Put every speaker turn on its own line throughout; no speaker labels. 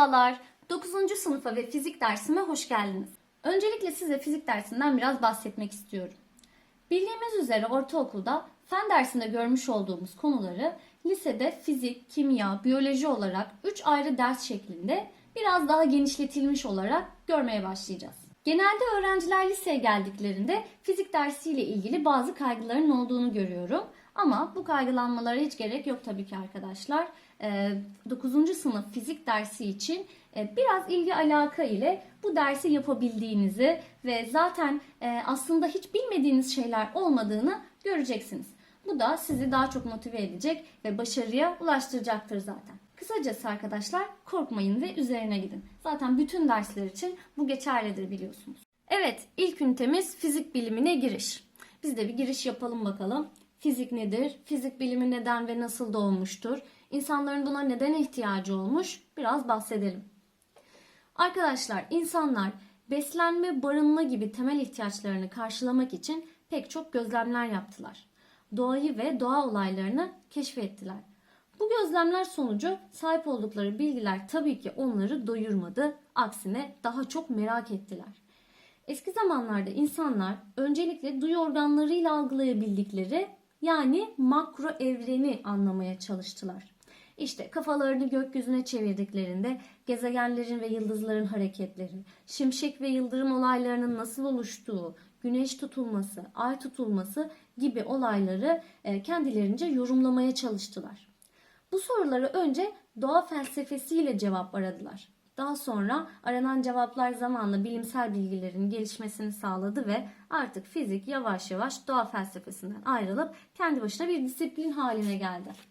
Merhabalar. 9. sınıfa ve fizik dersime hoş geldiniz. Öncelikle size fizik dersinden biraz bahsetmek istiyorum. Bildiğimiz üzere ortaokulda fen dersinde görmüş olduğumuz konuları lisede fizik, kimya, biyoloji olarak 3 ayrı ders şeklinde biraz daha genişletilmiş olarak görmeye başlayacağız. Genelde öğrenciler liseye geldiklerinde fizik dersiyle ilgili bazı kaygıların olduğunu görüyorum. Ama bu kaygılanmalara hiç gerek yok tabii ki arkadaşlar. 9. sınıf fizik dersi için e, biraz ilgi alaka ile bu dersi yapabildiğinizi ve zaten e, aslında hiç bilmediğiniz şeyler olmadığını göreceksiniz. Bu da sizi daha çok motive edecek ve başarıya ulaştıracaktır zaten. Kısacası arkadaşlar korkmayın ve üzerine gidin. Zaten bütün dersler için bu geçerlidir biliyorsunuz. Evet ilk ünitemiz fizik bilimine giriş. Biz de bir giriş yapalım bakalım. Fizik nedir? Fizik bilimi neden ve nasıl doğmuştur? İnsanların buna neden ihtiyacı olmuş? Biraz bahsedelim. Arkadaşlar insanlar beslenme, barınma gibi temel ihtiyaçlarını karşılamak için pek çok gözlemler yaptılar. Doğayı ve doğa olaylarını keşfettiler. Bu gözlemler sonucu sahip oldukları bilgiler tabii ki onları doyurmadı, aksine daha çok merak ettiler. Eski zamanlarda insanlar öncelikle duyu organlarıyla algılayabildikleri yani makro evreni anlamaya çalıştılar. İşte kafalarını gökyüzüne çevirdiklerinde gezegenlerin ve yıldızların hareketleri, şimşek ve yıldırım olaylarının nasıl oluştuğu, güneş tutulması, ay tutulması gibi olayları e, kendilerince yorumlamaya çalıştılar. Bu soruları önce doğa felsefesiyle cevap aradılar. Daha sonra aranan cevaplar zamanla bilimsel bilgilerin gelişmesini sağladı ve artık fizik yavaş yavaş doğa felsefesinden ayrılıp kendi başına bir disiplin haline geldi.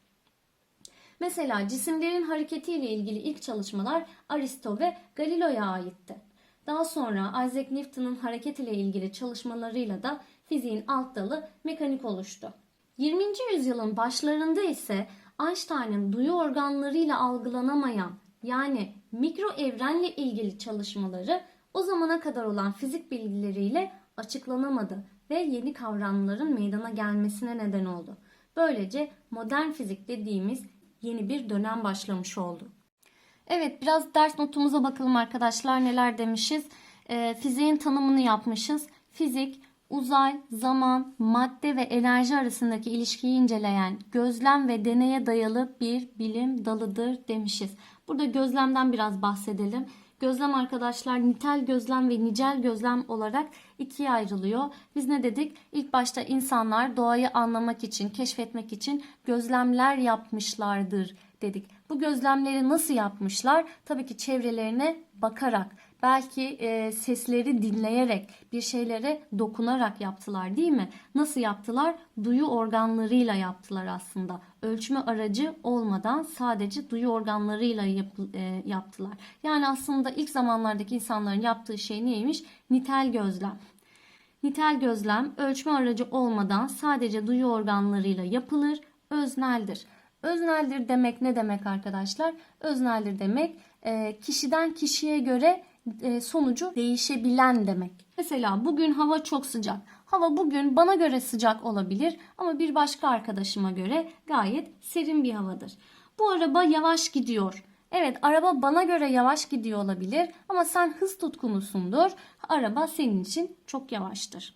Mesela cisimlerin hareketiyle ilgili ilk çalışmalar Aristo ve Galileo'ya aitti. Daha sonra Isaac Newton'un hareket ile ilgili çalışmalarıyla da fiziğin alt dalı mekanik oluştu. 20. yüzyılın başlarında ise Einstein'ın duyu organlarıyla algılanamayan yani mikro evrenle ilgili çalışmaları o zamana kadar olan fizik bilgileriyle açıklanamadı ve yeni kavramların meydana gelmesine neden oldu. Böylece modern fizik dediğimiz yeni bir dönem başlamış oldu. Evet biraz ders notumuza bakalım arkadaşlar neler demişiz. Ee, fiziğin tanımını yapmışız. Fizik uzay, zaman, madde ve enerji arasındaki ilişkiyi inceleyen gözlem ve deneye dayalı bir bilim dalıdır demişiz. Burada gözlemden biraz bahsedelim. Gözlem arkadaşlar nitel gözlem ve nicel gözlem olarak ikiye ayrılıyor. Biz ne dedik? İlk başta insanlar doğayı anlamak için, keşfetmek için gözlemler yapmışlardır dedik. Bu gözlemleri nasıl yapmışlar? Tabii ki çevrelerine bakarak, belki e, sesleri dinleyerek, bir şeylere dokunarak yaptılar değil mi? Nasıl yaptılar? Duyu organlarıyla yaptılar aslında. Ölçme aracı olmadan sadece duyu organlarıyla yap, e, yaptılar. Yani aslında ilk zamanlardaki insanların yaptığı şey neymiş? Nitel gözlem. Nitel gözlem ölçme aracı olmadan sadece duyu organlarıyla yapılır, özneldir. Özneldir demek ne demek arkadaşlar? Özneldir demek e, kişiden kişiye göre e, sonucu değişebilen demek. Mesela bugün hava çok sıcak. Hava bugün bana göre sıcak olabilir ama bir başka arkadaşıma göre gayet serin bir havadır. Bu araba yavaş gidiyor. Evet araba bana göre yavaş gidiyor olabilir ama sen hız tutkunusundur. Araba senin için çok yavaştır.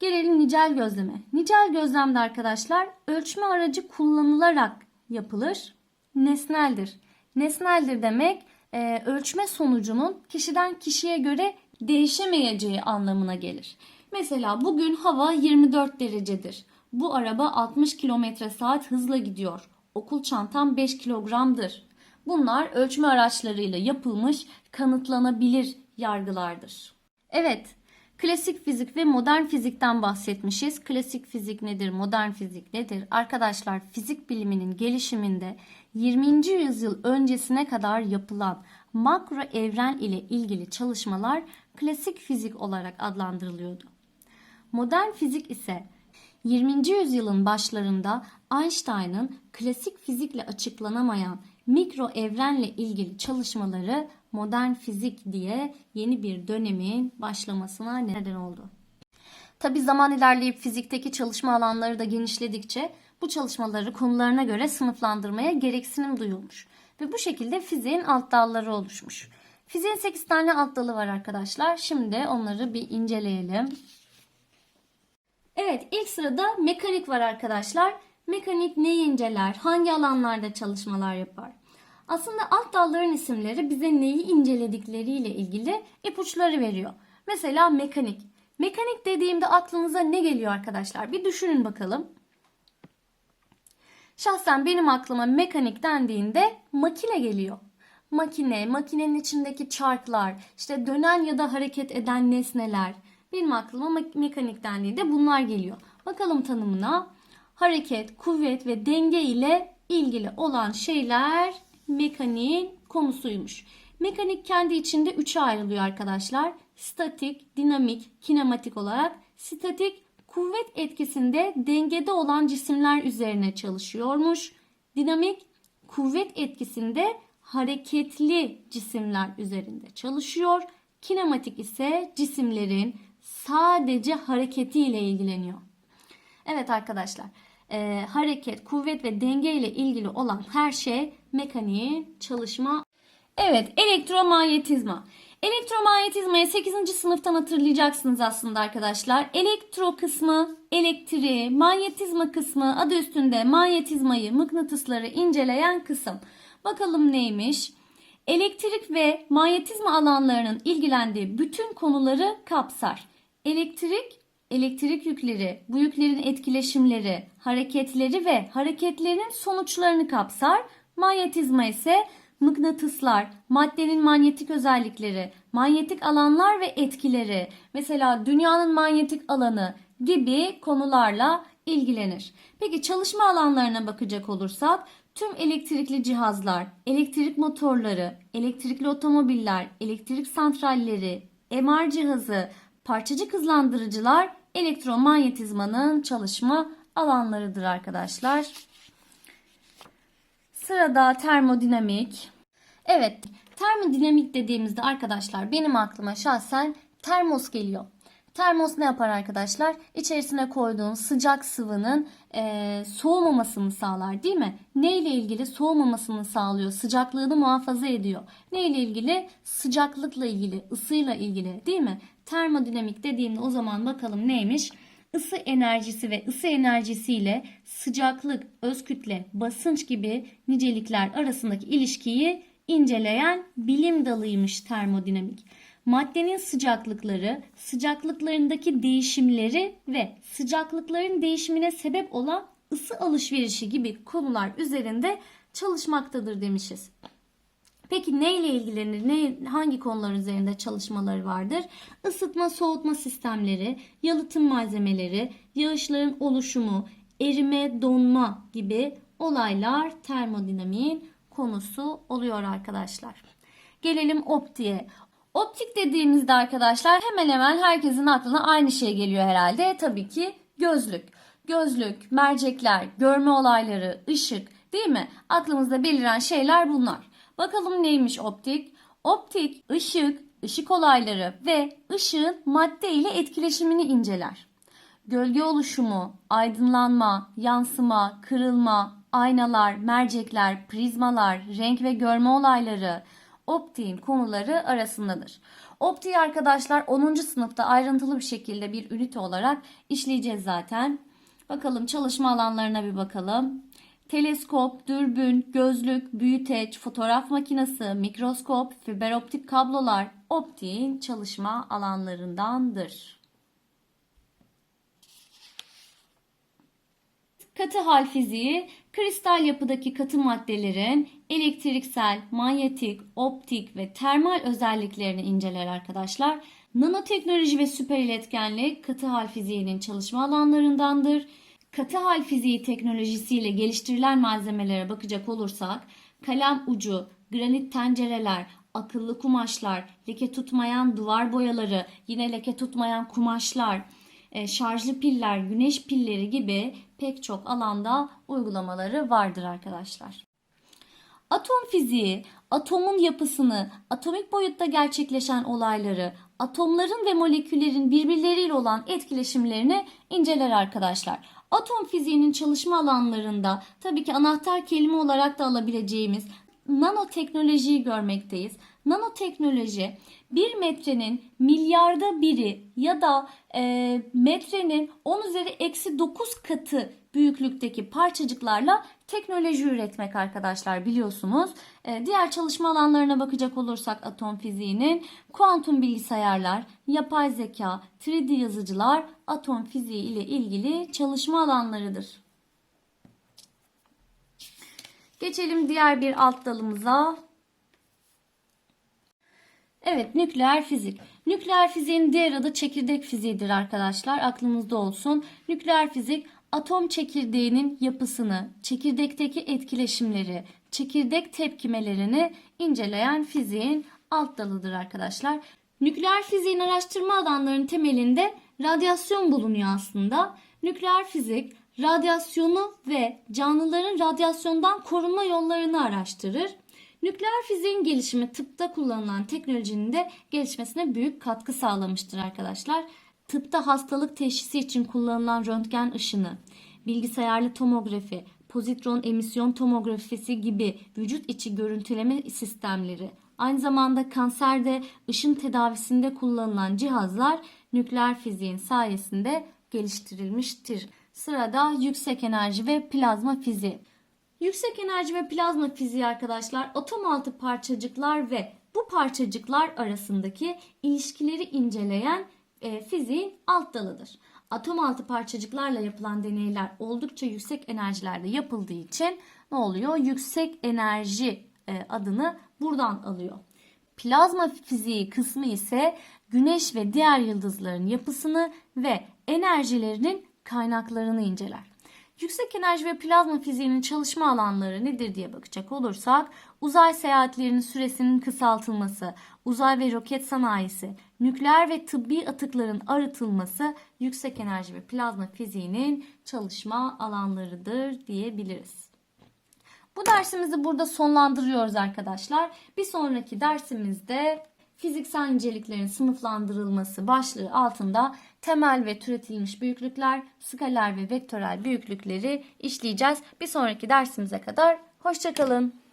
Gelelim nicel gözleme. Nicel gözlemde arkadaşlar ölçme aracı kullanılarak yapılır. Nesneldir. Nesneldir demek e, ölçme sonucunun kişiden kişiye göre değişemeyeceği anlamına gelir. Mesela bugün hava 24 derecedir. Bu araba 60 km saat hızla gidiyor. Okul çantam 5 kilogramdır. Bunlar ölçme araçlarıyla yapılmış kanıtlanabilir yargılardır. Evet, Klasik fizik ve modern fizikten bahsetmişiz. Klasik fizik nedir, modern fizik nedir? Arkadaşlar fizik biliminin gelişiminde 20. yüzyıl öncesine kadar yapılan makro evren ile ilgili çalışmalar klasik fizik olarak adlandırılıyordu. Modern fizik ise 20. yüzyılın başlarında Einstein'ın klasik fizikle açıklanamayan mikro evrenle ilgili çalışmaları modern fizik diye yeni bir dönemin başlamasına neden oldu. Tabi zaman ilerleyip fizikteki çalışma alanları da genişledikçe bu çalışmaları konularına göre sınıflandırmaya gereksinim duyulmuş. Ve bu şekilde fiziğin alt dalları oluşmuş. Fiziğin 8 tane alt dalı var arkadaşlar. Şimdi onları bir inceleyelim. Evet ilk sırada mekanik var arkadaşlar. Mekanik neyi inceler? Hangi alanlarda çalışmalar yapar? Aslında alt dalların isimleri bize neyi inceledikleriyle ilgili ipuçları veriyor. Mesela mekanik. Mekanik dediğimde aklınıza ne geliyor arkadaşlar? Bir düşünün bakalım. Şahsen benim aklıma mekanik dendiğinde makine geliyor. Makine, makinenin içindeki çarklar, işte dönen ya da hareket eden nesneler. Benim aklıma me- mekanik dendiğinde bunlar geliyor. Bakalım tanımına. Hareket, kuvvet ve denge ile ilgili olan şeyler mekaniğin konusuymuş. Mekanik kendi içinde üçe ayrılıyor arkadaşlar. Statik, dinamik, kinematik olarak. Statik kuvvet etkisinde dengede olan cisimler üzerine çalışıyormuş. Dinamik kuvvet etkisinde hareketli cisimler üzerinde çalışıyor. Kinematik ise cisimlerin sadece hareketiyle ilgileniyor. Evet arkadaşlar, e, hareket, kuvvet ve denge ile ilgili olan her şey mekaniğin çalışma. Evet, elektromanyetizma. Elektromanyetizmayı 8. sınıftan hatırlayacaksınız aslında arkadaşlar. Elektro kısmı, elektriği, manyetizma kısmı adı üstünde manyetizmayı, mıknatısları inceleyen kısım. Bakalım neymiş? Elektrik ve manyetizma alanlarının ilgilendiği bütün konuları kapsar. Elektrik, elektrik yükleri, bu yüklerin etkileşimleri, hareketleri ve hareketlerin sonuçlarını kapsar. Manyetizma ise mıknatıslar, maddenin manyetik özellikleri, manyetik alanlar ve etkileri, mesela dünyanın manyetik alanı gibi konularla ilgilenir. Peki çalışma alanlarına bakacak olursak tüm elektrikli cihazlar, elektrik motorları, elektrikli otomobiller, elektrik santralleri, MR cihazı, parçacık hızlandırıcılar elektromanyetizmanın çalışma alanlarıdır arkadaşlar. Sırada termodinamik. Evet, termodinamik dediğimizde arkadaşlar benim aklıma şahsen termos geliyor. Termos ne yapar arkadaşlar? İçerisine koyduğun sıcak sıvının e, soğumamasını sağlar değil mi? Ne ile ilgili? Soğumamasını sağlıyor. Sıcaklığını muhafaza ediyor. Ne ile ilgili? Sıcaklıkla ilgili, ısıyla ilgili değil mi? Termodinamik dediğimde o zaman bakalım neymiş? Isı enerjisi ve ısı enerjisiyle sıcaklık, öz kütle, basınç gibi nicelikler arasındaki ilişkiyi inceleyen bilim dalıymış termodinamik. Maddenin sıcaklıkları, sıcaklıklarındaki değişimleri ve sıcaklıkların değişimine sebep olan ısı alışverişi gibi konular üzerinde çalışmaktadır demişiz. Peki neyle ilgilenir? Ne, hangi konular üzerinde çalışmaları vardır? Isıtma, soğutma sistemleri, yalıtım malzemeleri, yağışların oluşumu, erime, donma gibi olaylar termodinamiğin konusu oluyor arkadaşlar. Gelelim optiğe. Optik dediğimizde arkadaşlar hemen hemen herkesin aklına aynı şey geliyor herhalde. Tabii ki gözlük. Gözlük, mercekler, görme olayları, ışık değil mi? Aklımızda beliren şeyler bunlar. Bakalım neymiş optik? Optik, ışık, ışık olayları ve ışığın madde ile etkileşimini inceler. Gölge oluşumu, aydınlanma, yansıma, kırılma, aynalar, mercekler, prizmalar, renk ve görme olayları optiğin konuları arasındadır. Optiği arkadaşlar 10. sınıfta ayrıntılı bir şekilde bir ünite olarak işleyeceğiz zaten. Bakalım çalışma alanlarına bir bakalım. Teleskop, dürbün, gözlük, büyüteç, fotoğraf makinesi, mikroskop, fiber optik kablolar optiğin çalışma alanlarındandır. Katı hal fiziği, kristal yapıdaki katı maddelerin elektriksel, manyetik, optik ve termal özelliklerini inceler arkadaşlar. Nanoteknoloji ve süper iletkenlik katı hal fiziğinin çalışma alanlarındandır. Katı hal fiziği teknolojisiyle geliştirilen malzemelere bakacak olursak kalem ucu, granit tencereler, akıllı kumaşlar, leke tutmayan duvar boyaları, yine leke tutmayan kumaşlar, e, şarjlı piller, güneş pilleri gibi pek çok alanda uygulamaları vardır arkadaşlar. Atom fiziği, atomun yapısını, atomik boyutta gerçekleşen olayları, atomların ve moleküllerin birbirleriyle olan etkileşimlerini inceler arkadaşlar. Atom fiziğinin çalışma alanlarında tabii ki anahtar kelime olarak da alabileceğimiz nanoteknolojiyi görmekteyiz. Nanoteknoloji bir metrenin milyarda biri ya da e, metrenin 10 üzeri eksi 9 katı büyüklükteki parçacıklarla teknoloji üretmek arkadaşlar biliyorsunuz. E, diğer çalışma alanlarına bakacak olursak atom fiziğinin kuantum bilgisayarlar, yapay zeka, 3D yazıcılar atom fiziği ile ilgili çalışma alanlarıdır. Geçelim diğer bir alt dalımıza. Evet, nükleer fizik. Nükleer fiziğin diğer adı çekirdek fiziğidir arkadaşlar. Aklınızda olsun. Nükleer fizik atom çekirdeğinin yapısını, çekirdekteki etkileşimleri, çekirdek tepkimelerini inceleyen fiziğin alt dalıdır arkadaşlar. Nükleer fiziğin araştırma alanlarının temelinde radyasyon bulunuyor aslında. Nükleer fizik radyasyonu ve canlıların radyasyondan korunma yollarını araştırır. Nükleer fiziğin gelişimi tıpta kullanılan teknolojinin de gelişmesine büyük katkı sağlamıştır arkadaşlar. Tıpta hastalık teşhisi için kullanılan röntgen ışını, bilgisayarlı tomografi, pozitron emisyon tomografisi gibi vücut içi görüntüleme sistemleri, aynı zamanda kanserde ışın tedavisinde kullanılan cihazlar nükleer fiziğin sayesinde geliştirilmiştir. Sırada yüksek enerji ve plazma fiziği. Yüksek enerji ve plazma fiziği arkadaşlar atom altı parçacıklar ve bu parçacıklar arasındaki ilişkileri inceleyen e, fiziğin alt dalıdır. Atom altı parçacıklarla yapılan deneyler oldukça yüksek enerjilerde yapıldığı için ne oluyor? Yüksek enerji e, adını buradan alıyor. Plazma fiziği kısmı ise güneş ve diğer yıldızların yapısını ve enerjilerinin kaynaklarını inceler. Yüksek enerji ve plazma fiziğinin çalışma alanları nedir diye bakacak olursak uzay seyahatlerinin süresinin kısaltılması, uzay ve roket sanayisi, nükleer ve tıbbi atıkların arıtılması yüksek enerji ve plazma fiziğinin çalışma alanlarıdır diyebiliriz. Bu dersimizi burada sonlandırıyoruz arkadaşlar. Bir sonraki dersimizde fiziksel inceliklerin sınıflandırılması başlığı altında temel ve türetilmiş büyüklükler, skaler ve vektörel büyüklükleri işleyeceğiz. Bir sonraki dersimize kadar hoşçakalın.